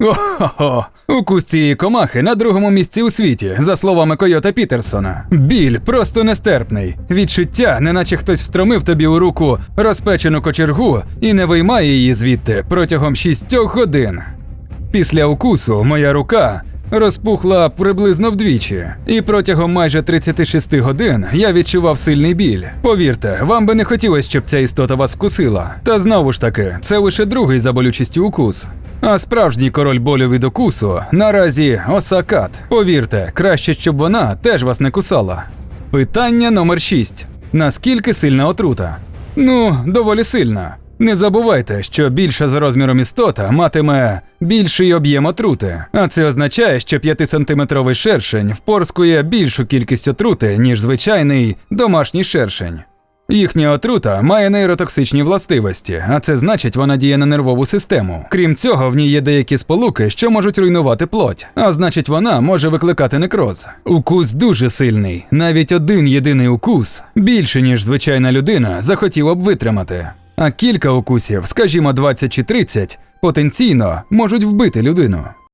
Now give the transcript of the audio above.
Ого, укус цієї комахи на другому місці у світі, за словами Койота Пітерсона. Біль просто нестерпний. Відчуття, неначе хтось встромив тобі у руку розпечену кочергу і не виймає її звідти протягом шістьох годин. Після укусу моя рука розпухла приблизно вдвічі, і протягом майже 36 годин я відчував сильний біль. Повірте, вам би не хотілося, щоб ця істота вас вкусила. Та знову ж таки, це лише другий за болючістю укус. А справжній король болю від укусу наразі осакат. Повірте, краще, щоб вона теж вас не кусала. Питання номер 6. Наскільки сильна отрута? Ну, доволі сильна. Не забувайте, що більша за розміром істота матиме більший об'єм отрути, а це означає, що 5-сантиметровий шершень впорскує більшу кількість отрути, ніж звичайний домашній шершень. Їхня отрута має нейротоксичні властивості, а це значить, вона діє на нервову систему. Крім цього, в ній є деякі сполуки, що можуть руйнувати плоть, а значить, вона може викликати некроз. Укус дуже сильний. Навіть один єдиний укус більше, ніж звичайна людина, захотіла б витримати. А кілька укусів, скажімо, 20 чи 30, потенційно можуть вбити людину.